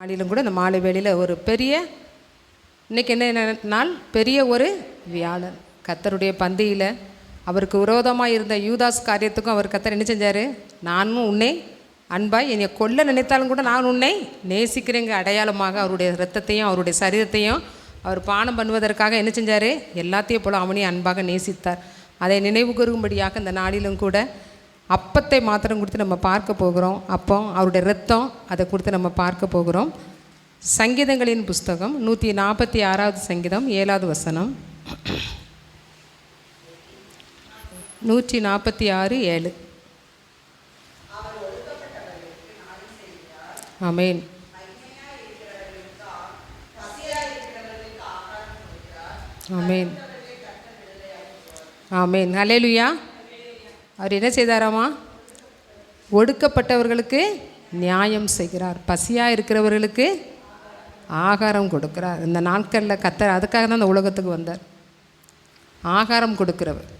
நாளிலும் கூட இந்த மாலை வேளையில் ஒரு பெரிய இன்றைக்கி என்ன நாள்? பெரிய ஒரு வியாழன். கத்தருடைய பந்தியில் அவருக்கு விரோதமாக இருந்த யூதாஸ் காரியத்துக்கும் அவர் கத்தர் என்ன செஞ்சார்? நானும் உன்னை அன்பாய் என்னை கொல்ல நினைத்தாலும் கூட நான் உன்னை நேசிக்கிறேங்க. அடையாளமாக அவருடைய ரத்தத்தையும் அவருடைய சரீரத்தையும் அவர் பானம் பண்ணுவதற்காக என்ன செஞ்சார்? எல்லாத்தையும் போல அவனையும் அன்பாக நேசித்தார். அதை நினைவு கூறும்படியாக இந்த நாளிலும் கூட அப்பத்தை மாத்திரம் கொடுத்து நம்ம பார்க்க போகிறோம். அப்போ அவருடைய ரத்தம் அதை கொடுத்து நம்ம பார்க்க போகிறோம். சங்கீதங்களின் புஸ்தகம் நூற்றி நாற்பத்தி ஆறாவது சங்கீதம் ஏழாவது வசனம். நூற்றி நாற்பத்தி ஆறு ஏழு. அமேன் ஆமேன். ஆமேன். ஹalleluya. அவர் என்ன செய்தாராமா? ஒடுக்கப்பட்டவர்களுக்கு நியாயம் செய்கிறார். பசியாக இருக்கிறவர்களுக்கு ஆகாரம் கொடுக்கிறார். இந்த நாட்களில் கத்தர் அதுக்காக தான் இந்த உலகத்துக்கு வந்தார். ஆகாரம் கொடுக்கிறவர்.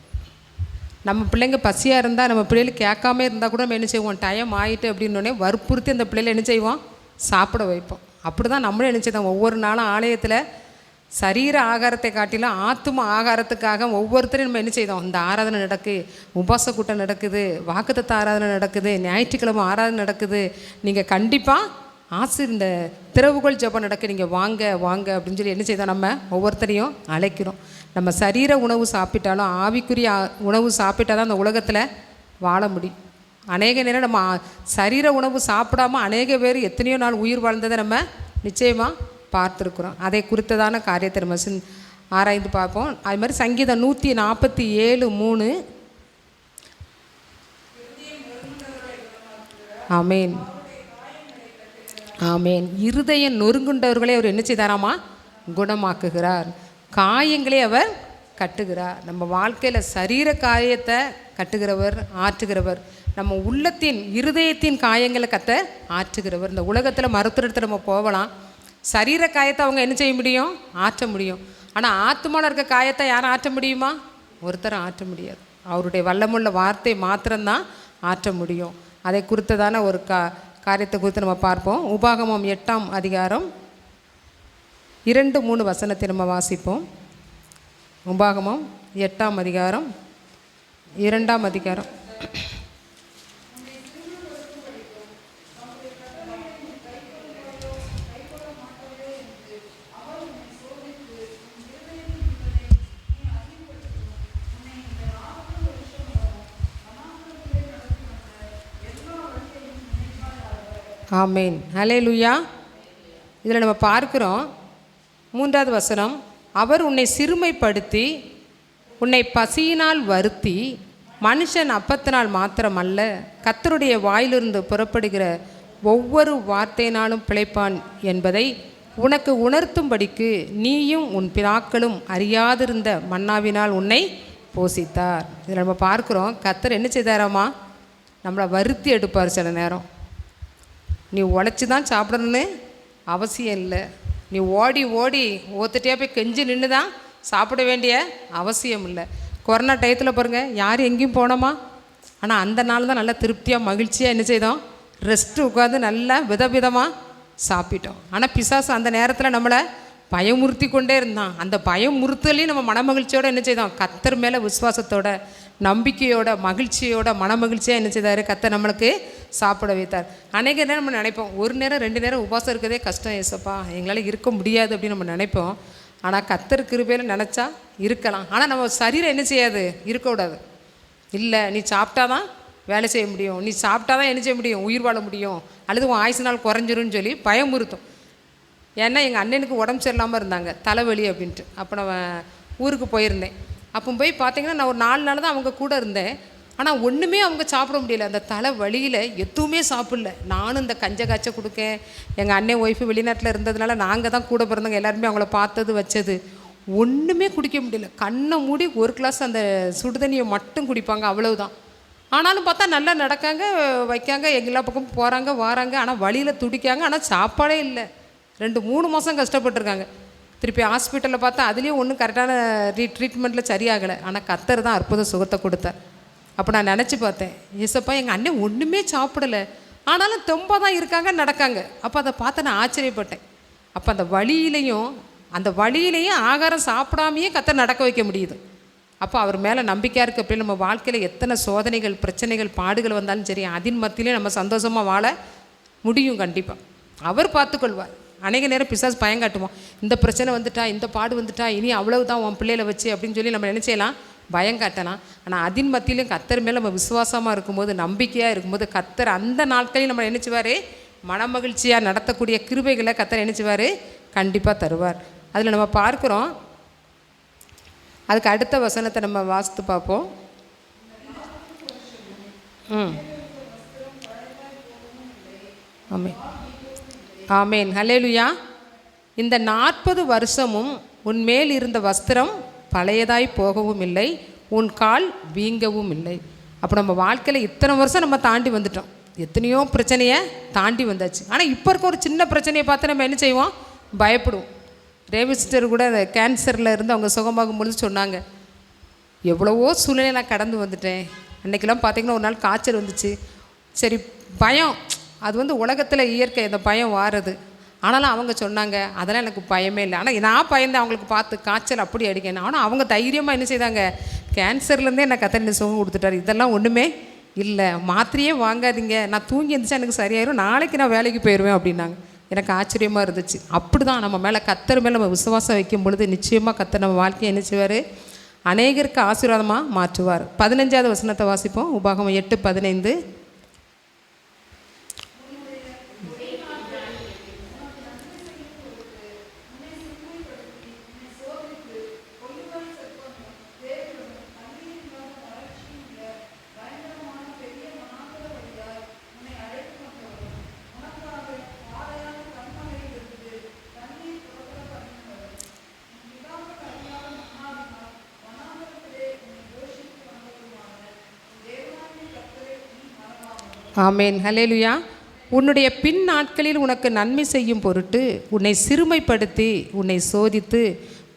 நம்ம பிள்ளைங்க பசியாக இருந்தால் நம்ம பிள்ளைகள் கேட்காம இருந்தால் கூட நம்ம என்ன செய்வோம்? டைம் ஆகிட்டு அப்படின்னோடனே வற்புறுத்தி அந்த பிள்ளைகளை என்ன செய்வோம்? சாப்பிட வைப்போம். அப்படி தான் நம்மளும் என்ன செய்வோம்? ஒவ்வொரு நாளும் ஆலயத்தில் சரீர ஆகாரத்தை காட்டிலும் ஆத்தும ஆகாரத்துக்காக ஒவ்வொருத்தரையும் நம்ம என்ன செய்தோம்? இந்த ஆராதனை நடக்கு உபாச கூட்டம் நடக்குது வாக்குத்தத்த ஆராதனை நடக்குது ஞாயிற்றுக்கிழமை ஆராதனை நடக்குது. நீங்கள் கண்டிப்பாக ஆசு இந்த திறவுகோள் ஜெபம் நடக்கு நீங்கள் வாங்க வாங்க அப்படின்னு சொல்லி என்ன செய்தோம் நம்ம? ஒவ்வொருத்தரையும் அழைக்கிறோம். நம்ம சரீர உணவு சாப்பிட்டாலும் ஆவிக்குரிய உணவு சாப்பிட்டா தான் அந்த உலகத்தில் வாழ முடியும். அநேக நேரம் நம்ம சரீர உணவு சாப்பிடாம அநேக பேர் எத்தனையோ நாள் உயிர் வாழ்ந்ததை நம்ம நிச்சயமாக பார்த்துருக்குறோம். அதை குறித்ததான காரியத்தை நம்ம ஆராய்ந்து பார்ப்போம். அது மாதிரி சங்கீதம் நூற்றி நாற்பத்தி ஏழு மூணு. ஆமேன். ஆமேன். இருதயம் நொறுங்குண்டவர்களை அவர் என்ன செய்தாராமா? குணமாக்குகிறார். காயங்களை அவர் கட்டுகிறார். நம்ம வாழ்க்கையில் சரீர காயத்தை கட்டுகிறவர் ஆற்றுகிறவர். நம்ம உள்ளத்தின் இருதயத்தின் காயங்களை கத்த ஆற்றுகிறவர். இந்த உலகத்தில் மருத்துவத்தில் நம்ம போகலாம். சரீர காயத்தை அவங்க என்ன செய்ய முடியும்? ஆற்ற முடியும். ஆனால் ஆத்மாவில் இருக்க காயத்தை யாரும் ஆற்ற முடியுமா? ஒருத்தரும் ஆற்ற முடியாது. அவருடைய வல்லமுள்ள வார்த்தை மாத்திரம்தான் ஆற்ற முடியும். அதை குறித்ததான ஒரு கா காரியத்தை குறித்து நம்ம பார்ப்போம். உபாகமம் எட்டாம் அதிகாரம் இரண்டு மூணு வசனத்தை நம்ம வாசிப்போம். உபாகமம் எட்டாம் அதிகாரம் இரண்டாம் அதிகாரம். ஆமேன். ஹலே லுயா இதில் நம்ம பார்க்குறோம் மூன்றாவது வசனம். அவர் உன்னை சிறுமைப்படுத்தி உன்னை பசியினால் வருத்தி மனுஷன் அப்பத்தினால் மாத்திரமல்ல கத்தருடைய வாயிலிருந்து புறப்படுகிற ஒவ்வொரு வார்த்தையினாலும் பிழைப்பான் என்பதை உனக்கு உணர்த்தும்படிக்கு நீயும் உன் பினாக்களும் அறியாதிருந்த மன்னாவினால் உன்னை போஷித்தார் இதில் நம்ம பார்க்குறோம் கத்தர் என்ன செய்தாராமா? நம்மளை வருத்தி எடுப்பார் சில நேரம். நீ உழைச்சி தான் சாப்பிடணும்னு அவசியம் இல்லை. நீ ஓடி ஓடி ஒத்துட்டே போய் கெஞ்சி நின்று தான் சாப்பிட வேண்டிய அவசியம் இல்லை. கொரோனா டயத்தில் பாருங்கள் யார் எங்கேயும் போனோமா? ஆனால் அந்த நாள் தான் நல்லா திருப்தியாக மகிழ்ச்சியாக என்ன செய்தோம்? ரெஸ்ட்டு உட்காந்து நல்லா விதவிதமாக சாப்பிட்டோம். ஆனால் பிசாசு அந்த நேரத்தில் நம்மளை பயமுறுத்தி கொண்டே இருந்தான். அந்த பயமுறுத்தலையும் நம்ம மனமகிழ்ச்சியோடு என்ன செய்தோம்? கத்தர் மேலே விசுவாசத்தோட நம்பிக்கையோட மகிழ்ச்சியோட மனமகிழ்ச்சியாக என்ன செய்தார்? கத்தை நம்மளுக்கு சாப்பிட வைத்தார். அநேக நேரம் நம்ம நினைப்போம் ஒரு நேரம் ரெண்டு நேரம் உபாசம் இருக்கிறதே கஷ்டம் ஏசப்பா எங்களால் இருக்க முடியாது அப்படின்னு நம்ம நினைப்போம். ஆனால் கத்தர் கிருபையில் நினச்சா இருக்கலாம். ஆனால் நம்ம சரீரம் என்ன செய்யாது? இருக்கக்கூடாது. இல்லை நீ சாப்பிட்டா தான் வேலை செய்ய முடியும். நீ சாப்பிட்டா தான் என்ன செய்ய முடியும்? உயிர் வாழ முடியும். அல்லது உன் ஆயுசு நாள் குறைஞ்சிரும்னு சொல்லி பயமுறுத்தும். ஏன்னா எங்கள் அண்ணனுக்கு உடம்பு சரியில்லாமல் இருந்தாங்க. தலைவலி அப்படின்ட்டு. அப்போ நான் ஊருக்கு போயிருந்தேன். அப்போ போய் பார்த்தீங்கன்னா நான் ஒரு நாலு நாள் தான் அவங்க கூட இருந்தேன். ஆனால் ஒன்றுமே அவங்க சாப்பிட முடியல. அந்த தலை வழியில் எதுவுமே சாப்பிடல. நானும் இந்த கஞ்ச காய்ச்ச கொடுக்கேன். எங்கள் அண்ணன் ஒய்ஃபு வெளிநாட்டில் இருந்ததுனால நாங்கள் தான் கூட பிறந்தவங்க. எல்லாருமே அவங்கள பார்த்தது வச்சது. ஒன்றுமே குடிக்க முடியல. கண்ணை மூடி ஒரு கிளாஸ் அந்த சுடுதண்ணியை மட்டும் குடிப்பாங்க. அவ்வளவுதான். ஆனாலும் பார்த்தா நல்லா நடக்காங்க வைக்காங்க. எல்லா பக்கமும் போகிறாங்க வராங்க. ஆனால் வழியில் துடிக்காங்க. ஆனால் சாப்பாடே இல்லை. ரெண்டு மூணு மாதம் கஷ்டப்பட்டிருக்காங்க. திருப்பி ஹாஸ்பிட்டலில் பார்த்தா அதுலேயும் ஒன்றும் கரெக்டான ரீ ட்ரீட்மெண்ட்டில் சரியாகலை. ஆனால் கத்தர் தான் அற்புத சுகத்தை கொடுத்தார். அப்போ நான் நினச்சி பார்த்தேன் ஏசப்பா எங்கள் அண்ணன் ஒன்றுமே சாப்பிடலை. ஆனாலும் தொம்ப தான் இருக்காங்க நடக்காங்க. அப்போ அதை பார்த்து நான் ஆச்சரியப்பட்டேன். அப்போ அந்த வழியிலையும் அந்த வழியிலையும் ஆகாரம் சாப்பிடாமையே கத்தர் நடக்க வைக்க முடியுது. அப்போ அவர் மேலே நம்பிக்கையாக இருக்குது அப்படின்னு நம்ம வாழ்க்கையில் எத்தனை சோதனைகள் பிரச்சனைகள் பாடுகள் வந்தாலும் சரி அதின் மத்தியிலே நம்ம சந்தோஷமாக வாழ முடியும் கண்டிப்பாக அவர் பார்த்துக்கொள்வார். அநேக நேரம் பிசாஸ் பயங்காட்டுவோம் இந்த பிரச்சனை வந்துட்டா இந்த பாடு வந்துட்டா இனி அவ்வளவுதான் உன் பிள்ளையில வச்சு அப்படின்னு சொல்லி நம்ம என்ன பயங்காட்டலாம் பயம் காட்டலாம். ஆனால் அதின் மத்தியிலும் கத்தர் மேலே நம்ம விசுவாசமாக இருக்கும்போது நம்பிக்கையாக இருக்கும்போது கத்தர் அந்த நாட்களையும் நம்ம நினச்சிவார். மனமகிழ்ச்சியாக நடத்தக்கூடிய கிருபைகளை கத்தர் நினச்சிவார். கண்டிப்பாக தருவார். அதில் நம்ம பார்க்குறோம். அதுக்கு அடுத்த வசனத்தை நம்ம வாசித்து பார்ப்போம். ம். ஆமாம் ஆமேன். ஹலேலுயா இந்த நாற்பது வருஷமும் உன் மேல் இருந்த வஸ்திரம் பழையதாய் போகவும் இல்லை உன் கால் வீங்கவும் இல்லை. அப்போ நம்ம வாழ்க்கையில் இத்தனை வருஷம் நம்ம தாண்டி வந்துட்டோம். எத்தனையோ பிரச்சனையை தாண்டி வந்தாச்சு. ஆனால் இப்போ இருக்க ஒரு சின்ன பிரச்சனையை பார்த்து நம்ம என்ன செய்வோம்? பயப்படுவோம். ரேவிஸ்டர் கூட அந்த கேன்சரில் இருந்து அவங்க சுகமாகும் பொழுது சொன்னாங்க எவ்வளவோ சூழ்நிலை நான் கடந்து வந்துட்டேன். அன்றைக்கெல்லாம் பார்த்திங்கன்னா ஒரு நாள் காய்ச்சல் வந்துச்சு. சரி பயம். அது வந்து உலகத்தில் இயற்கை அந்த பயம் வாருது. ஆனாலும் அவங்க சொன்னாங்க அதெல்லாம் எனக்கு பயமே இல்லை. ஆனால் நான் பயந்து அவங்களுக்கு பார்த்து காய்ச்சல் அப்படி அடிக்கணும். ஆனால் அவங்க தைரியமாக என்ன செய்தாங்க கேன்சர்லேருந்தே எனக்கு கத்தனை சுகம் கொடுத்துட்டாரு? இதெல்லாம் ஒன்றுமே இல்லை. மாத்திரையே வாங்காதீங்க. நான் தூங்கி இருந்துச்சா எனக்கு சரியாயிரும். நாளைக்கு நான் வேலைக்கு போயிடுவேன் அப்படின்னாங்க. எனக்கு ஆச்சரியமாக இருந்துச்சு. அப்படி தான் நம்ம மேலே கத்தர் மேலே நம்ம விசுவாசம் வைக்கும் பொழுது நிச்சயமாக கத்தர் நம்ம வாழ்க்கையை என்ன செய்வார்? அநேகருக்கு ஆசீர்வாதமாக மாற்றுவார். பதினஞ்சாவது வசனத்தை வாசிப்போம். உபாகம் எட்டு பதினைந்து. ஆமேன். ஹலேலுயா உன்னுடைய பின் நாட்களில் உனக்கு நன்மை செய்யும் பொருட்டு உன்னை சிறுமைப்படுத்தி உன்னை சோதித்து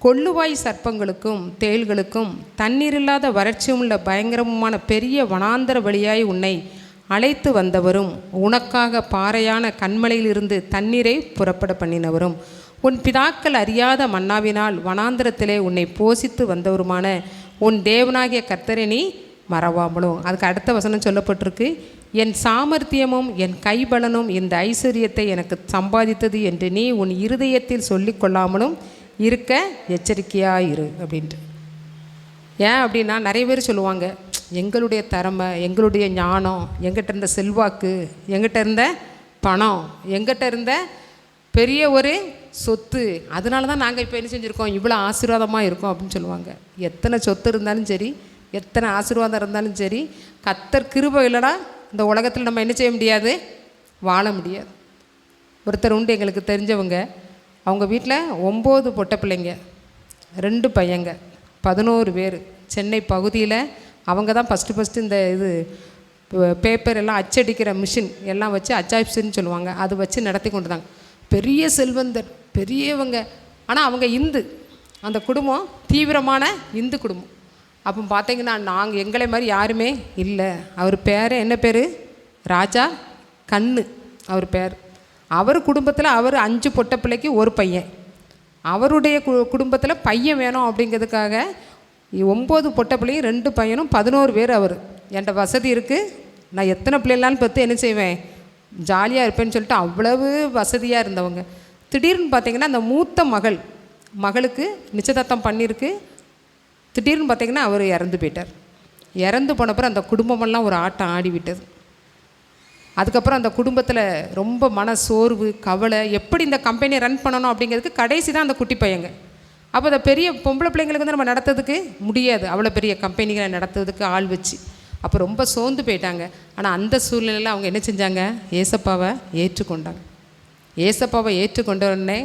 கொள்ளுவாய் சர்ப்பங்களுக்கும் தேள்களுக்கும் தண்ணீரில்லாத வறட்சியும் உள்ள பயங்கரமுமான பெரிய வனாந்தர வழியாய் உன்னை அழைத்து வந்தவரும் உனக்காக பாறையான கண்மலையிலிருந்து தண்ணீரை புறப்பட பண்ணினவரும் உன் பிதாக்கள் அறியாத மன்னாவினால் வனாந்தரத்திலே உன்னை போசித்து வந்தவருமான உன் தேவனாகிய கர்த்தரை நீ மறவாமலும். அதுக்கு அடுத்த வசனம் சொல்லப்பட்டிருக்கு. என் சாமர்த்தியமும் என் கைபலனும் இந்த ஐஸ்வர்யத்தை எனக்கு சம்பாதித்தது என்று நீ உன் இருதயத்தில் சொல்லிக்கொள்ளாமலும் இருக்க எச்சரிக்கையாக இரு அப்படின்ட்டு. ஏன் அப்படின்னா நிறைய பேர் சொல்லுவாங்க எங்களுடைய திறமை எங்களுடைய ஞானம் எங்கிட்ட இருந்த செல்வாக்கு எங்கிட்ட இருந்த பணம் எங்கிட்ட இருந்த பெரிய ஒரு சொத்து அதனால தான் நாங்கள் இப்போ என்ன செஞ்சுருக்கோம்? இவ்வளோ ஆசீர்வாதமாக இருக்கோம் அப்படின்னு சொல்லுவாங்க. எத்தனை சொத்து இருந்தாலும் சரி எத்தனை ஆசீர்வாதம் இருந்தாலும் சரி கத்தர் கிருப இல்லைனா இந்த உலகத்தில் நம்ம என்ன செய்ய முடியாது? வாழ முடியாது. ஒருத்தர் உண்டு எங்களுக்கு தெரிஞ்சவங்க. அவங்க வீட்டில் ஒம்பது பொட்டை பிள்ளைங்க ரெண்டு பையங்க பதினோரு பேர். சென்னை பகுதியில் அவங்க தான் ஃபஸ்ட்டு ஃபஸ்ட்டு இந்த இது பேப்பர் எல்லாம் அச்சடிக்கிற மிஷின் எல்லாம் வச்சு அச்சாப்ஷன் சொல்லுவாங்க. அது வச்சு நடத்தி கொண்டு தாங்க பெரிய செல்வந்தர் பெரியவங்க. ஆனால் அவங்க இந்து. அந்த குடும்பம் தீவிரமான இந்து குடும்பம். அப்போ பார்த்தீங்கன்னா நாங்கள் எங்களை மாதிரி யாருமே இல்லை. அவர் பேர் என்ன பேர்? ராஜா கண்ணு அவர் பேர். அவர் குடும்பத்தில் அவர் அஞ்சு பொட்டை பிள்ளைக்கு ஒரு பையன். அவருடைய கு குடும்பத்தில் பையன் வேணும் அப்படிங்கிறதுக்காக ஒம்பது பொட்ட பிள்ளையும் ரெண்டு பையனும் பதினோரு பேர் அவர். என்கிட்ட வசதி இருக்குது நான் எத்தனை பிள்ளைகளாலும் பார்த்து என்ன செய்வேன்? ஜாலியாக இருப்பேன்னு சொல்லிட்டு அவ்வளவு வசதியாக இருந்தவங்க. திடீர்னு பார்த்தீங்கன்னா அந்த மூத்த மகள் மகளுக்கு நிச்சயதார்த்தம் பண்ணியிருக்கு. திடீர்னு பார்த்தீங்கன்னா அவர் இறந்து போயிட்டார். இறந்து போனப்புறம் அந்த குடும்பமெல்லாம் ஒரு ஆட்டம் ஆடிவிட்டது. அதுக்கப்புறம் அந்த குடும்பத்தில் ரொம்ப மன சோர்வு கவலை எப்படி இந்த கம்பெனியை ரன் பண்ணணும் அப்படிங்கிறதுக்கு கடைசி தான் அந்த குட்டி பையங்க. அப்போ அந்த பெரிய பொம்பளை பிள்ளைங்களுக்கு வந்து நம்ம நடத்துறதுக்கு முடியாது. அவ்வளோ பெரிய கம்பெனிகளை நடத்துறதுக்கு ஆள் வச்சு. அப்போ ரொம்ப சோர்ந்து போயிட்டாங்க. ஆனால் அந்த சூழ்நிலையில் அவங்க என்ன செஞ்சாங்க? ஏசப்பாவை ஏற்றுக்கொண்டாங்க. ஏசப்பாவை ஏற்றுக்கொண்ட உடனே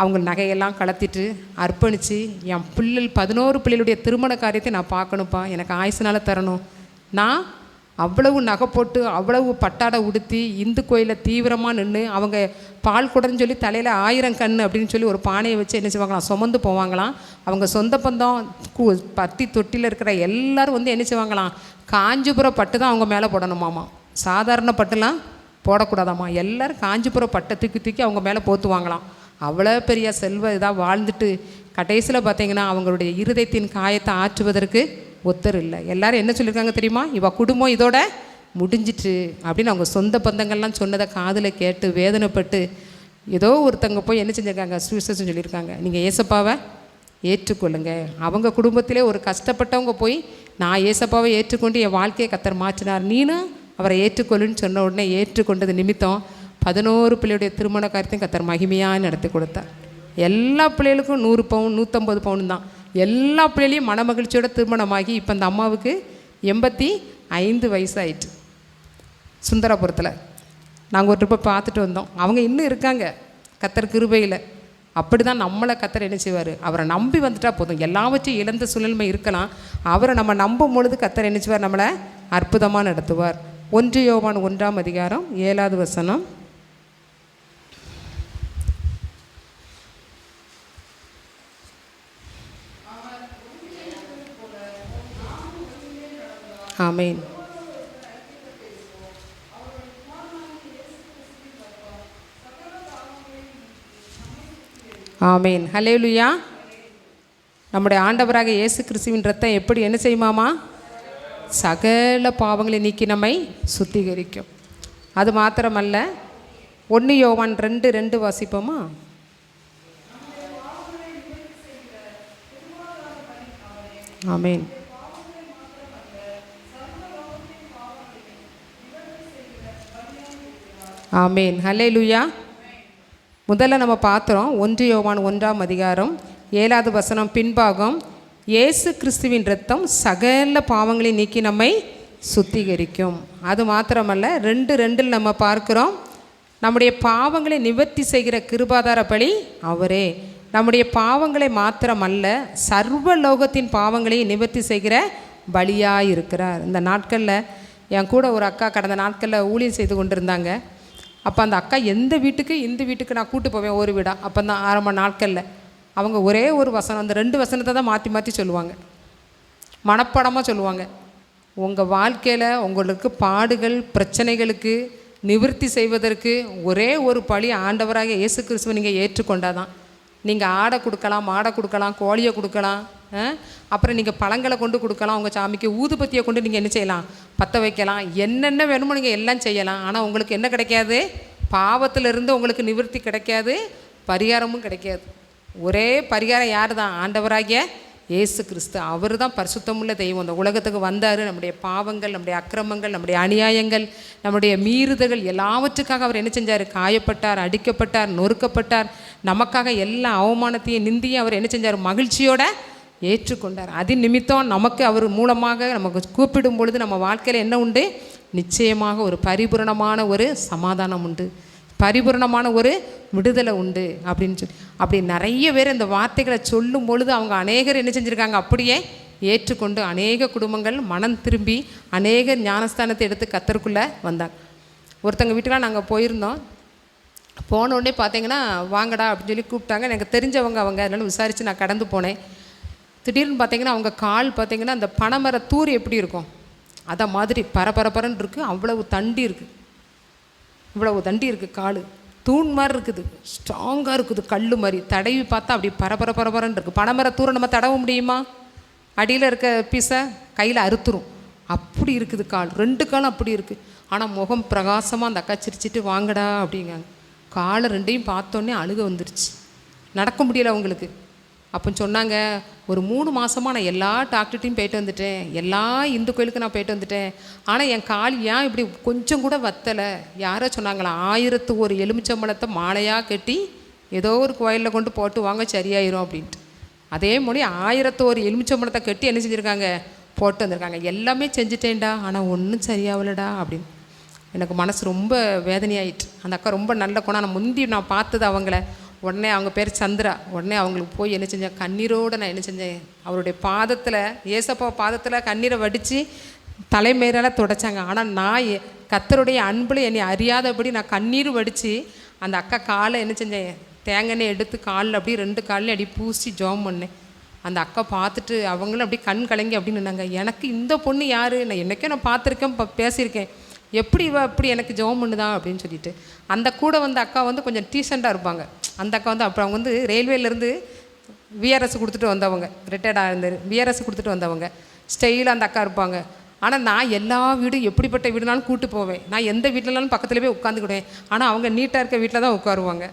அவங்க நகையெல்லாம் கலத்திட்டு அர்ப்பணித்து என் பிள்ளை பதினோரு பிள்ளைகளுடைய திருமண காரியத்தை நான் பார்க்கணும்ப்பா. எனக்கு ஆயுசனால் தரணும். நான் அவ்வளவு நகை போட்டு அவ்வளவு பட்டாடை உடுத்தி இந்து கோயிலில் தீவிரமாக நின்று அவங்க பால் குடன்னு சொல்லி தலையில் ஆயிரம் கண் அப்படின்னு சொல்லி ஒரு பானையை வச்சு என்ன செய்வாங்களாம் சுமந்து போவாங்களாம். அவங்க சொந்த பந்தம் பத்தி தொட்டியில் இருக்கிற எல்லாரும் வந்து என்ன செய்வாங்களாம் காஞ்சிபுரம் பட்டு தான் அவங்க மேலே போடணுமாமா. சாதாரண பட்டுலாம் போடக்கூடாதாம்மா எல்லோரும் காஞ்சிபுரம் பட்டை தூக்கி தூக்கி அவங்க மேலே போத்துவாங்களாம். அவ்வளோ பெரிய செல்வ இதாக வாழ்ந்துட்டு கடைசியில் பார்த்தீங்கன்னா அவங்களுடைய இருதயத்தின் காயத்தை ஆற்றுவதற்கு ஒத்தர் இல்லை. எல்லாரும் என்ன சொல்லியிருக்காங்க தெரியுமா? இவள் குடும்பம் இதோட முடிஞ்சிட்டு அப்படின்னு அவங்க சொந்த பந்தங்கள்லாம் சொன்னதை காதில் கேட்டு வேதனைப்பட்டு ஏதோ ஒருத்தங்க போய் என்ன செஞ்சுருக்காங்க? சுவிசேஷம் சொல்லியிருக்காங்க. நீங்கள் ஏசப்பாவை ஏற்றுக்கொள்ளுங்க. அவங்க குடும்பத்திலே ஒரு கஷ்டப்பட்டவங்க போய் நான் ஏசப்பாவை ஏற்றுக்கொண்டு என் வாழ்க்கையை கத்தர் மாற்றினார் நீனும் அவரை ஏற்றுக்கொள்ளுன்னு சொன்ன உடனே ஏற்றுக்கொண்டது நிமித்தம் பதினோரு பிள்ளையுடைய திருமண காரியத்தையும் கத்தர் மகிமையாக நடத்தி கொடுத்தார். எல்லா பிள்ளைகளுக்கும் நூறு பவுன் நூற்றம்பது பவுன் தான். எல்லா பிள்ளைகளையும் மனமகிழ்ச்சியோட திருமணமாகி இப்போ அந்த அம்மாவுக்கு எண்பத்தி ஐந்து வயசாயிட்டு சுந்தரபுரத்தில். நாங்கள் ஒரு ட்ரிப்பை பார்த்துட்டு வந்தோம். அவங்க இன்னும் இருக்காங்க. கத்தர் கிருபையில். அப்படி தான் நம்மளை கத்தர் என்ன செய்வார்? அவரை நம்பி வந்துட்டா போதும். எல்லாவற்றையும் இழந்த சூழ்நிலை இருக்கலாம். அவரை நம்ம நம்பும் பொழுது கத்தர் என்ன செய்வார்? நம்மளை அற்புதமாக நடத்துவார். ஒன்று யோவான் ஒன்றாம் அதிகாரம் ஏழாவது வசனம். ஆமேன். ஆமேன். ஹலேலுயா நம்முடைய ஆண்டவராக இயேசு கிறிஸ்துவின் ரத்தம் எப்படி என்ன செய்யுமாமா? சகல பாவங்களை நீக்கி நம்மை சுத்திகரிக்கும். அது மாத்திரமல்ல ஒன்று யோவான் ரெண்டு ரெண்டு வாசிப்போமா? ஆமேன். ஆமேன். ஹலே முதல்ல நம்ம பார்த்துறோம் ஒன்று யோவான் ஒன்றாம் அதிகாரம் ஏழாவது வசனம் பின்பாகம். இயேசு கிறிஸ்துவின் ரத்தம் சகல பாவங்களை நீக்கி நம்மை சுத்திகரிக்கும். அது மாத்திரமல்ல ரெண்டு ரெண்டில் நம்ம பார்க்குறோம். நம்முடைய பாவங்களை நிவர்த்தி செய்கிற கிருபாதார பலி அவரே. நம்முடைய பாவங்களை மாத்திரமல்ல சர்வ லோகத்தின் பாவங்களையும் நிவர்த்தி செய்கிற பலியாக இருக்கிறார் இந்த நாட்களில் என் கூட ஒரு அக்கா கடந்த நாட்களில் ஊழியம் செய்து கொண்டிருந்தாங்க. அப்போ அந்த அக்கா எந்த வீட்டுக்கு இந்த வீட்டுக்கு நான் கூட்டு போவேன் ஒரு வீடாக அப்போ தான் ஆரம்ப நாட்களில். அவங்க ஒரே ஒரு வசனம் அந்த ரெண்டு வசனத்தை தான் மாற்றி மாற்றி சொல்லுவாங்க. மனப்படமாக சொல்லுவாங்க. உங்கள் வாழ்க்கையில் உங்களுக்கு பாடுகள் பிரச்சனைகளுக்கு நிவர்த்தி செய்வதற்கு ஒரே ஒரு பழி ஆண்டவராக இயேசு கிறிஸ்துவை நீங்கள் ஏற்றுக்கொண்டாதான். நீங்கள் ஆடை கொடுக்கலாம் மாடை கொடுக்கலாம் கோழியை கொடுக்கலாம். அப்புறம் நீங்கள் பழங்களை கொண்டு கொடுக்கலாம். உங்கள் சாமிக்கு ஊதுபத்தியை கொண்டு நீங்கள் என்ன செய்யலாம்? பற்ற வைக்கலாம். என்னென்ன வேணுமோ நீங்கள் எல்லாம் செய்யலாம். ஆனால் உங்களுக்கு என்ன கிடைக்காது? பாவத்திலிருந்து உங்களுக்கு நிவர்த்தி கிடைக்காது. பரிகாரமும் கிடைக்காது. ஒரே பரிகாரம் யார் தான் ஆண்டவராகிய இயேசு கிறிஸ்து அவர் தான் பரிசுத்தமுள்ள தெய்வம். அந்த உலகத்துக்கு வந்தார். நம்முடைய பாவங்கள் நம்முடைய அக்கிரமங்கள் நம்முடைய அநியாயங்கள் நம்முடைய மீறுதல்கள் எல்லாவற்றுக்காக அவர் என்ன செஞ்சார்? காயப்பட்டார் அடிக்கப்பட்டார் நொறுக்கப்பட்டார். நமக்காக எல்லா அவமானத்தையும் நிந்தியும் அவர் என்ன செஞ்சார்? மகிழ்ச்சியோட ஏற்றுக்கொண்டார். அது நிமித்தம் நமக்கு அவர் மூலமாக நமக்கு கூப்பிடும் பொழுது நம்ம வாழ்க்கையில் என்ன உண்டு? நிச்சயமாக ஒரு பரிபூரணமான ஒரு சமாதானம் உண்டு. பரிபூரணமான ஒரு விடுதலை உண்டு அப்படின்னு சொல்லி. அப்படி நிறைய பேர் இந்த வார்த்தைகளை சொல்லும் பொழுது அவங்க அநேகர் என்ன செஞ்சுருக்காங்க? அப்படியே ஏற்றுக்கொண்டு அநேக குடும்பங்கள் மனம் திரும்பி அநேக ஞானஸ்தானத்தை எடுத்து கத்தருக்குள்ளே வந்தாங்க. ஒருத்தங்க வீட்டுக்கெலாம் நாங்கள் போயிருந்தோம். போன உடனே பார்த்தீங்கன்னா வாங்கடா அப்படின்னு சொல்லி கூப்பிட்டாங்க. எனக்கு தெரிஞ்சவங்க அவங்க அதனால விசாரித்து நான் கடந்து போனேன். திடீர்னு பார்த்தீங்கன்னா அவங்க கால் பார்த்தீங்கன்னா அந்த பனைமர தூர் எப்படி இருக்கும்? அதை மாதிரி பரபரப்பரன்னு இருக்குது அவ்வளவு தண்டி இருக்குது இவ்வளவு தண்டி இருக்குது கால். தூண் மாதிரி இருக்குது ஸ்ட்ராங்காக இருக்குது கல் மாதிரி. தடவி பார்த்தா அப்படி பரபர பரபரன்னு இருக்குது பனைமர தூரை நம்ம தடவ முடியுமா? அடியில் இருக்க பீஸை கையில் அறுத்துரும். அப்படி இருக்குது கால். ரெண்டு காலும் அப்படி இருக்குது ஆனால் முகம் பிரகாசமாக அந்த அக்கா சிரிச்சிட்டு வாங்கடா அப்படிங்காங்க. காலை ரெண்டையும் பார்த்தோன்னே அழுக வந்துருச்சு. நடக்க முடியல அவங்களுக்கு. அப்போ சொன்னாங்க ஒரு மூணு மாதமாக நான் எல்லா டாக்டர்ட்டையும் போயிட்டு வந்துட்டேன். எல்லா இந்து கோயிலுக்கு நான் போயிட்டு வந்துட்டேன். ஆனால் என் கால் ஏன் இப்படி கொஞ்சம் கூட வத்தலை? யாரோ சொன்னாங்களா ஆயிரத்து ஒரு எலுமிச்சம்பழத்தை மாலையாக கட்டி ஏதோ ஒரு கோயிலில் கொண்டு போட்டு வாங்க சரியாயிரும் அப்படின்ட்டு. அதே மொழி ஆயிரத்து ஒரு எலுமிச்சம்பழத்தை கட்டி என்ன செஞ்சுருக்காங்க? போட்டு வந்திருக்காங்க. எல்லாமே செஞ்சுட்டேன்டா ஆனால் ஒன்றும் சரியாகலடா அப்படின்னு. எனக்கு மனசு ரொம்ப வேதனையாயிட்டு. அந்த அக்கா ரொம்ப நல்ல குணம். நான் முந்தி நான் பார்த்தது அவங்கள. உடனே அவங்க பேர் சந்திரா. உடனே அவங்களுக்கு போய் என்ன செஞ்சேன்? கண்ணீரோடு நான் என்ன செஞ்சேன்? அவருடைய பாதத்தில் ஏசப்பா பாதத்தில் கண்ணீரை வடித்து தலைமையிலால் தொடச்சாங்க. ஆனால் நான் எ- அன்பில் என்னை அறியாதபடி நான் கண்ணீர் வடித்து அந்த அக்கா காலை என்ன செஞ்சேன்? தேங்காய் எடுத்து காலில் அப்படியே ரெண்டு காலில் அப்படியே பூசி ஜோம் பண்ணேன். அந்த அக்கா பார்த்துட்டு அவங்களும் அப்படியே கண் கலங்கி அப்படின்னு நின்னாங்க. எனக்கு இந்த பொண்ணு யார்? நான் என்னைக்கோ நான் பார்த்துருக்கேன் இப்போ பேசியிருக்கேன். எப்படி இவ அப்படி எனக்கு ஜெபம் பண்ணுதா அப்படின்னு சொல்லிட்டு. அந்த கூட வந்த அக்கா வந்து கொஞ்சம் டீசெண்டாக இருப்பாங்க. அந்த அக்கா வந்து அப்புறம் அவங்க வந்து ரயில்வேலேருந்து விஆர்எஸ் கொடுத்துட்டு வந்தவங்க. ரிட்டையர்டாக இருந்து விஆர்எஸ் கொடுத்துட்டு வந்தவங்க. ஸ்டைலாக அந்த அக்கா இருப்பாங்க. ஆனால் நான் எல்லா வீடும் எப்படிப்பட்ட வீடுனாலும் கூட்டு போவேன். நான் எந்த வீட்டிலனாலும் பக்கத்தில் போய் உட்காந்துக்கிடுவேன். ஆனால் அவங்க நீட்டாக இருக்க வீட்டில் தான் உட்காருவாங்க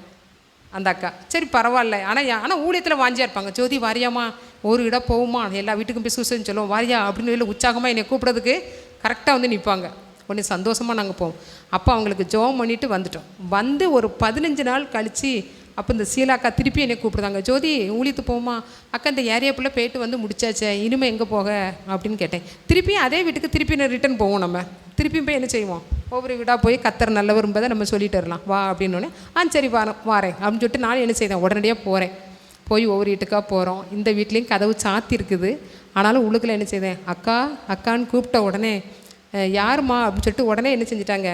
அந்த அக்கா. சரி பரவாயில்ல. ஆனால் ஆனால் ஊழியத்தில் வாஞ்சியாக இருப்பாங்க. ஜோதி வாரியாமா ஒரு இடம் போகுமா? எல்லா வீட்டுக்கும் போய் சூசன் சொல்லுவோம். வாரியா அப்படின்னு சொல்லி உற்சாகமாக என்னை கூப்பிட்றதுக்கு கரெக்டாக வந்து நிற்பாங்க உடனே சந்தோஷமாக நாங்கள் போவோம். அப்போ அவங்களுக்கு ஜோம் பண்ணிவிட்டு வந்துட்டோம். வந்து ஒரு பதினஞ்சு நாள் கழித்து அப்போ இந்த சீலாக்கா திருப்பி என்னை கூப்பிடுதாங்க ஜோதி ஊழித்து போமா அக்கா இந்த ஏரியாக்குள்ளே போயிட்டு வந்து முடிச்சாச்சே இனிமேல் எங்கே போக? அப்படின்னு கேட்டேன். திருப்பி அதே வீட்டுக்கு திருப்பி நான் ரிட்டர்ன் போவோம் நம்ம. திருப்பியும் போய் என்ன செய்வோம்? ஒவ்வொரு வீடாக போய் கத்தர் நல்லவர் என்பதை நம்ம சொல்லிட்டு வரலாம். வா அப்படின்னோடனே ஆ சரி வரேன் வாரேன். அப்படின்னு சொல்லிட்டு நானும் என்ன செய்தேன் உடனடியாக போகிறேன் போய் ஒவ்வொரு வீட்டுக்காக போகிறோம் இந்த வீட்லேயும் கதவு சாத்தி இருக்குது. ஆனாலும் உள்ளுக்குள்ள என்ன செய்தேன் அக்கா அக்கான்னு கூப்பிட்ட உடனே யாருமா யாரும்மா? அப்படின்னு சொல்லிட்டு உடனே என்ன செஞ்சிட்டாங்க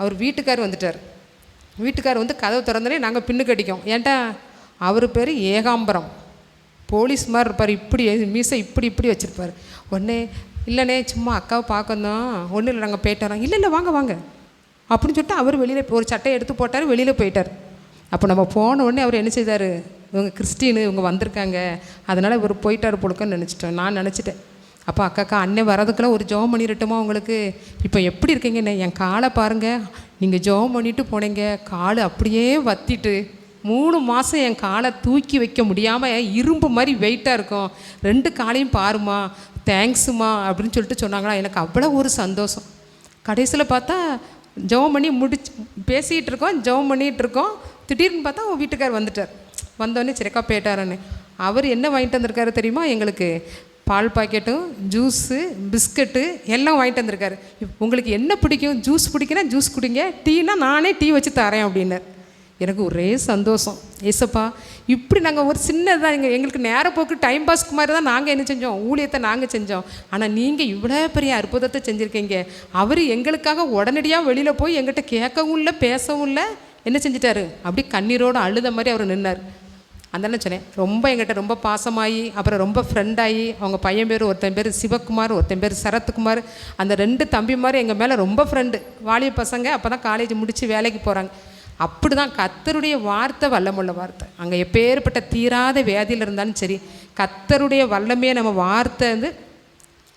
அவர் வீட்டுக்கார் வந்துட்டார். வீட்டுக்கார் வந்து கதவு திறந்தோடனே நாங்கள் பின்னு கட்டிக்கோம் ஏன்டா? அவர் பேர் ஏகாம்பரம். போலீஸ் மாதிரி இருப்பார். இப்படி மீசை இப்படி இப்படி வச்சுருப்பார். உடனே இல்லைண்ணே சும்மா அக்காவை பார்க்கணும். ஒன்றும் இல்லை நாங்கள் போயிட்டு வரோம். இல்லை இல்லை வாங்க வாங்க. அப்படின்னு சொல்லிட்டு அவர் வெளியில் ஒரு சட்டையை எடுத்து போட்டார் வெளியில் போயிட்டார். அப்போ நம்ம போன உடனே அவர் என்ன செய்தார்? இவங்க கிறிஸ்டின் இவங்க வந்திருக்காங்க. அதனால் இவர் போயிட்டார் பொழுக்கன்னு நினச்சிட்டோம். நான் நினச்சிட்டேன். அப்போ அக்காக்கா அண்ணன் வரதுக்குலாம் ஒரு ஜோம் பண்ணிடட்டுமா உங்களுக்கு? இப்போ எப்படி இருக்கீங்கண்ணே என் காலை பாருங்கள் நீங்கள் ஜோம் பண்ணிட்டு போனீங்க கால் அப்படியே வத்திட்டு மூணு மாதம் என் காலை தூக்கி வைக்க முடியாமல் இரும்பு மாதிரி வெயிட்டாக இருக்கும். ரெண்டு காலையும் பாருமா தேங்க்ஸுமா அப்படின்னு சொல்லிட்டு சொன்னாங்களா எனக்கு அவ்வளோ ஒரு சந்தோஷம். கடைசியில் பார்த்தா ஜெபம் பண்ணி முடிச்சு பேசிகிட்டு இருக்கோம் ஜெபம் பண்ணிகிட்டு இருக்கோம். திடீர்னு பார்த்தா உன் வீட்டுக்கார் வந்துட்டார். வந்தோடனே சரிக்கா போயிட்டாருன்னு. அவர் என்ன வாங்கிட்டு வந்திருக்காரு தெரியுமா எங்களுக்கு? பால் பாக்கெட்டும் ஜூஸு பிஸ்கட்டு எல்லாம் வாங்கிட்டு வந்திருக்காரு. உங்களுக்கு என்ன பிடிக்கும்? ஜூஸ் பிடிக்குன்னா ஜூஸ் குடிங்க. டீனா நானே டீ வச்சு தரேன் அப்படின்னார் எனக்கு ஒரே சந்தோஷம். ஏசப்பா இப்படி நாங்கள் ஒரு சின்னதாக எங்கள் எங்களுக்கு நேரப்போக்கு போக்கு டைம் பாஸ்க்கு மாதிரி தான் நாங்கள் என்ன செஞ்சோம்? ஊழியத்தை நாங்கள் செஞ்சோம். ஆனால் நீங்கள் இவ்வளோ பெரிய அற்புதத்தை செஞ்சுருக்கீங்க. அவர் எங்களுக்காக உடனடியாக வெளியில் போய் எங்கிட்ட கேட்கவும் இல்லை பேசவும் இல்லை. என்ன செஞ்சிட்டாரு? அப்படி கண்ணீரோடு அழுத மாதிரி அவர் நின்னார். அந்த சொன்னேன். ரொம்ப எங்கிட்ட ரொம்ப பாசமாகி அப்புறம் ரொம்ப ஃப்ரெண்டாகி அவங்க பையன் பேர் ஒருத்தன் பேர் சிவகுமார் ஒருத்தன் பேர் சரத்குமார் அந்த ரெண்டு தம்பி மாதிரி எங்கள் மேலே ரொம்ப ஃப்ரெண்டு வாலிய பசங்க அப்போ தான் காலேஜ் முடித்து வேலைக்கு போகிறாங்க அப்படி தான் கத்தருடைய வார்த்தை வல்லமுள்ள வார்த்தை. அங்கே எப்பேற்பட்ட தீராத வியாதியில் இருந்தாலும் சரி கத்தருடைய வல்லமே நம்ம வார்த்தை வந்து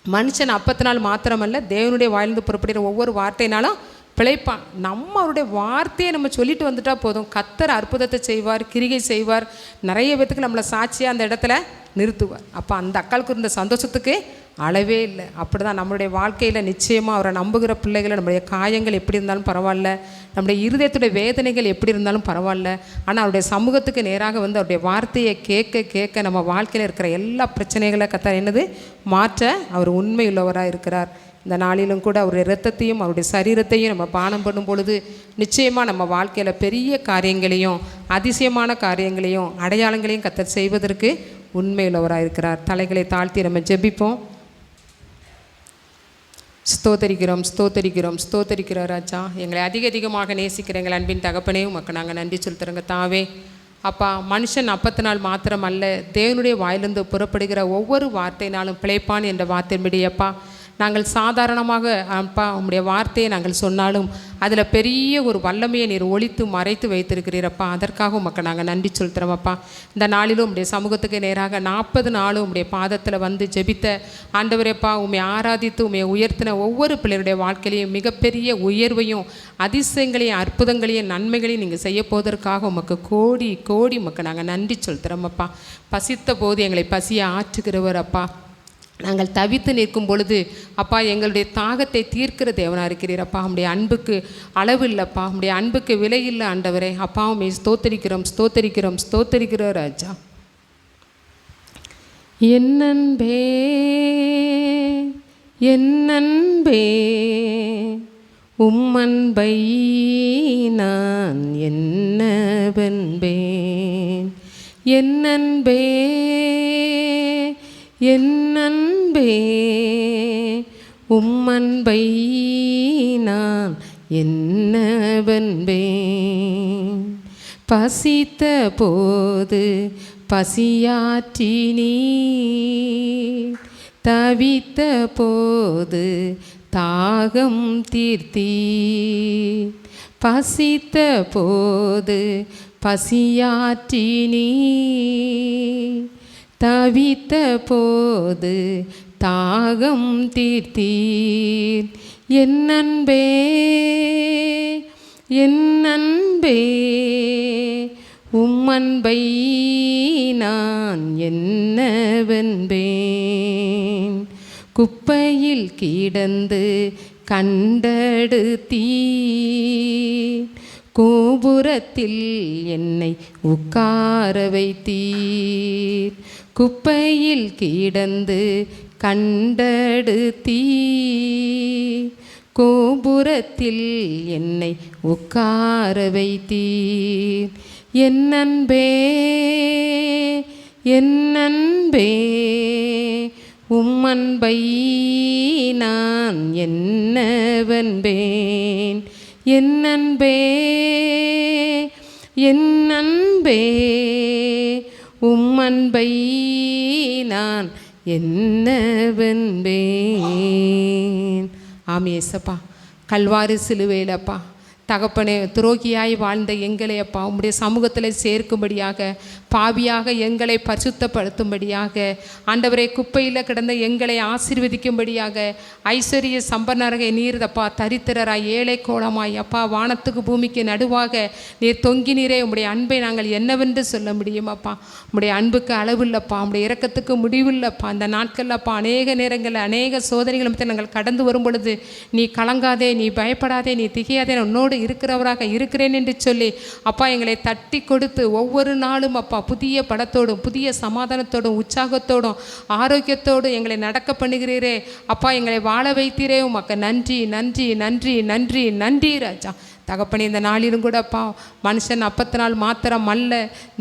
மனுஷன் அப்பத்தினால் மாத்திரமல்ல தேவனுடைய வாயிலிருந்து புறப்படுகிற ஒவ்வொரு வார்த்தையினாலும் பிழைப்பான். நம்ம அவருடைய வார்த்தையை நம்ம சொல்லிட்டு வந்துட்டா போதும். கத்தர் அற்புதத்தை செய்வார் கிரிகை செய்வார். நிறைய பேத்துக்கு நம்மளை சாட்சியாக அந்த இடத்துல நிறுத்துவார். அப்போ அந்த அக்காளுக்கு இருந்த சந்தோஷத்துக்கு அளவே இல்லை. அப்படி தான் நம்மளுடைய வாழ்க்கையில் நிச்சயமாக அவரை நம்புகிற பிள்ளைகளை நம்முடைய காயங்கள் எப்படி இருந்தாலும் பரவாயில்ல. நம்முடைய இருதயத்துடைய வேதனைகள் எப்படி இருந்தாலும் பரவாயில்ல. ஆனால் அவருடைய சமூகத்துக்கு நேராக வந்து அவருடைய வார்த்தையை கேட்க கேட்க நம்ம வாழ்க்கையில் இருக்கிற எல்லா பிரச்சனைகளை கத்த என்னது? மாற்ற அவர் உண்மையுள்ளவராக இருக்கிறார் இந்த நாளிலும் கூட அவருடைய இரத்தத்தையும் அவருடைய சரீரத்தையும் நம்ம பானம் பண்ணும் பொழுது நிச்சயமாக நம்ம வாழ்க்கையில் பெரிய காரியங்களையும் அதிசயமான காரியங்களையும் அடையாளங்களையும் கத்தர் செய்வதற்கு உண்மையுள்ளவராக இருக்கிறார். தலைகளை தாழ்த்தி நம்ம ஜெபிப்போம். ஸ்தோத்தரிக்கிறோம் ஸ்தோத்தரிக்கிறோம் ஸ்தோத்தரிக்கிறோம் ராஜா. எங்களை அதிக அதிகமாக நேசிக்கிற எங்கள் அன்பின் தகப்பனே உமக்கு நாங்கள் நன்றி செலுத்துறோங்க தாவே. அப்பா மனுஷன் அப்பத்து நாள் மாத்திரம் அல்ல தேவனுடைய வாயிலிருந்து புறப்படுகிற ஒவ்வொரு வார்த்தையினாலும் பிழைப்பான் என்ற வார்த்தையின்படி அப்பா. நாங்கள் சாதாரணமாக அப்பா உம்முடைய வார்த்தையை நாங்கள் சொன்னாலும் அதில் பெரிய ஒரு வல்லமையை நீர் ஒழித்து மறைத்து வைத்திருக்கிறீரப்பா அதற்காக உமக்கு நாங்கள் நன்றி சொல்கிறோமப்பா இந்த நாளிலும் உம்முடைய சமூகத்துக்கு நேராக நாற்பது நாளும் உம்முடைய பாதத்தில் வந்து ஜெபித்த ஆண்டவரேப்பா உண்மை ஆராதித்து உண்மையை உயர்த்தின ஒவ்வொரு பிள்ளையுடைய வாழ்க்கையிலையும் மிகப்பெரிய உயர்வையும் அதிசயங்களையும் அற்புதங்களையும் நன்மைகளையும் நீங்கள் செய்ய போவதற்காக உமக்கு கோடி கோடி உமக்கு நாங்கள் நன்றி சொல்கிறோமப்பா பசித்த போது எங்களை பசியை ஆற்றுகிறவர் அப்பா. நாங்கள் தவித்து நிற்கும் பொழுது அப்பா எங்களுடைய தாகத்தை தீர்க்கிற தேவனாக இருக்கிறீர். அப்பா உம்முடைய அன்புக்கு அளவு இல்லைப்பா உம்முடைய அன்புக்கு விலை இல்லை ஆண்டவரே அப்பா ஸ்தோத்தரிக்கிறோம் ஸ்தோத்தரிக்கிறோம் ஸ்தோத்தரிக்கிறோம் ராஜா. என்னன்பே என்னன்பே உம்மன்பை நான் என்னவன்பேன்? என்னன்பே என் அன்பே உம்மன்பை நான் என்ன பசித்த போது பசியாற்றி நீ தவித்த போது தாகம் தீர்த்தீ பசித்த போது பசியாற்றி நீ தவித்த போது தாகம் தீர்த்தீர். என் அன்பே என் அன்பே உம்மன்பை நான் என்னவென்பேன். குப்பையில் கிடந்து கண்டடுத்தீ கோபுரத்தில் என்னை உட்கார வைத்தீர். குப்பையில் கிடந்து கண்டடுத்தீ. கோபுரத்தில் என்னை உட்கார வைத்தீர். என் அன்பே என் அன்பே உம்மன்பை நான் என்னவன்பேன். என் அன்பே என் அன்பே உம்மன்பை நான் என்னவென்பேன் ஆமி ஏசப்பா கல்வாரி சிலுவையிலப்பா. தகப்பனே துரோகியாய் வாழ்ந்த எங்களை அப்பா உம்முடைய சமூகத்தில் சேர்க்கும்படியாக பாவியாக எங்களை பரிசுத்தப்படுத்தும்படியாக ஆண்டவரை குப்பையில் கிடந்த எங்களை ஆசீர்வதிக்கும்படியாக ஐஸ்வர்ய நீர் நீர்தப்பா தரித்திரராய் ஏழை கோலமாய் அப்பா வானத்துக்கு பூமிக்கு நடுவாக நீர் தொங்கி நீரே உம்முடைய அன்பை நாங்கள் என்னவென்று சொல்ல முடியும் அப்பா? உம்முடைய அன்புக்கு அளவில்லப்பா உம்முடைய முடிவு முடிவில்லப்பா அந்த நாட்களில் அப்பா அநேக நேரங்களில் அநேக சோதனைகள் நாங்கள் கடந்து வரும் பொழுது நீ கலங்காதே நீ பயப்படாதே நீ திகையாதே உன்னோடு இருக்கிறவராக இருக்கிறேன் என்று சொல்லி அப்பா எங்களை தட்டி கொடுத்து ஒவ்வொரு நாளும் அப்பா புதிய படத்தோடும் புதிய சமாதானத்தோடும் உற்சாகத்தோடும் ஆரோக்கியத்தோடும் எங்களை நடக்க பண்ணுகிறீரே. அப்பா எங்களை வாழ வைத்தீரே. உமக்கு நன்றி நன்றி நன்றி நன்றி நன்றி ராஜா. தகப்பனே இந்த நாளிலும் கூட அப்பா மனுஷன் அப்பத்தினால் மாத்திரம் அல்ல.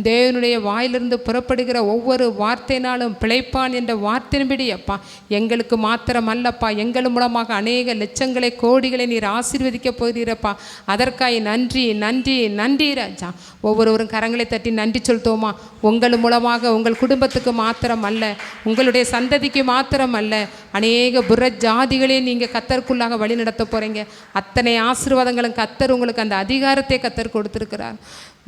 தேவனுடைய வாயிலிருந்து புறப்படுகிற ஒவ்வொரு வார்த்தையினாலும் பிழைப்பான் என்ற வார்த்தையின்படி அப்பா எங்களுக்கு மாத்திரம் அல்லப்பா. எங்கள் மூலமாக அநேக லட்சங்களை கோடிகளை நீர் ஆசீர்வதிக்க போகிறீரப்பா. அதற்காய் நன்றி நன்றி நன்றி ராஜா. ஒவ்வொருவரும் கரங்களை தட்டி நன்றி சொல்த்தோமா உங்கள் மூலமாக உங்கள் குடும்பத்துக்கு மாத்திரம் அல்ல உங்களுடைய சந்ததிக்கு மாத்திரம் அல்ல. அநேக புற ஜாதிகளையும் நீங்கள் கத்தருக்குள்ளாக வழி நடத்த போகிறீங்க அத்தனை ஆசீர்வாதங்களும் கத்தர் உங்களுக்கு அந்த அதிகாரத்தை கத்தர் கொடுத்துருக்கிறார்.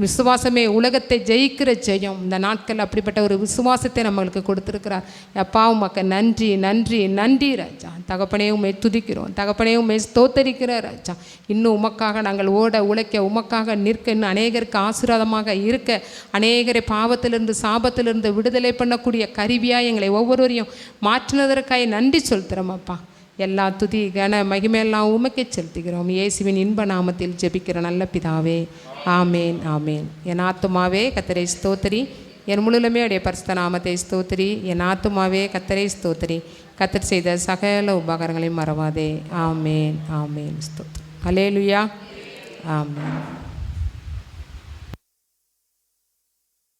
விசுவாசமே உலகத்தை ஜெயிக்கிற ஜெயம். இந்த நாட்கள் அப்படிப்பட்ட ஒரு விசுவாசத்தை நம்மளுக்கு கொடுத்துருக்கிறார். எப்பா உமக்கு நன்றி நன்றி நன்றி ராஜா. தகப்பனே உண்மை துதிக்கிறோம். தகப்பனே உண்மை ஸ்தோத்தரிக்கிற ராஜா. இன்னும் உமக்காக நாங்கள் ஓட உழைக்க உமக்காக நிற்க இன்னும் அநேகருக்கு ஆசீர்வாதமாக இருக்க அநேகரை பாவத்திலிருந்து சாபத்திலிருந்து விடுதலை பண்ணக்கூடிய கருவியாக எங்களை ஒவ்வொருவரையும் மாற்றினதற்காக நன்றி சொல்கிறோம் அப்பா. எல்லா துதி கன மகிமையெல்லாம் உமக்கே செலுத்துகிறோம். இயேசுவின் இன்ப நாமத்தில் ஜெபிக்கிற நல்ல பிதாவே. ஆமேன் ஆமேன். என் ஆத்துமாவே கத்தரை ஸ்தோத்திரி. என் முழுலுமே உடைய பரிசுத்த நாமத்தை ஸ்தோத்திரி. என் ஆத்துமாவே கத்தரை ஸ்தோத்திரி. கத்தர் செய்த சகல உபகாரங்களையும் மறவாதே. ஆமேன் ஆமேன். ஸ்தோத்திரி. அலேலுயா ஆமேன்.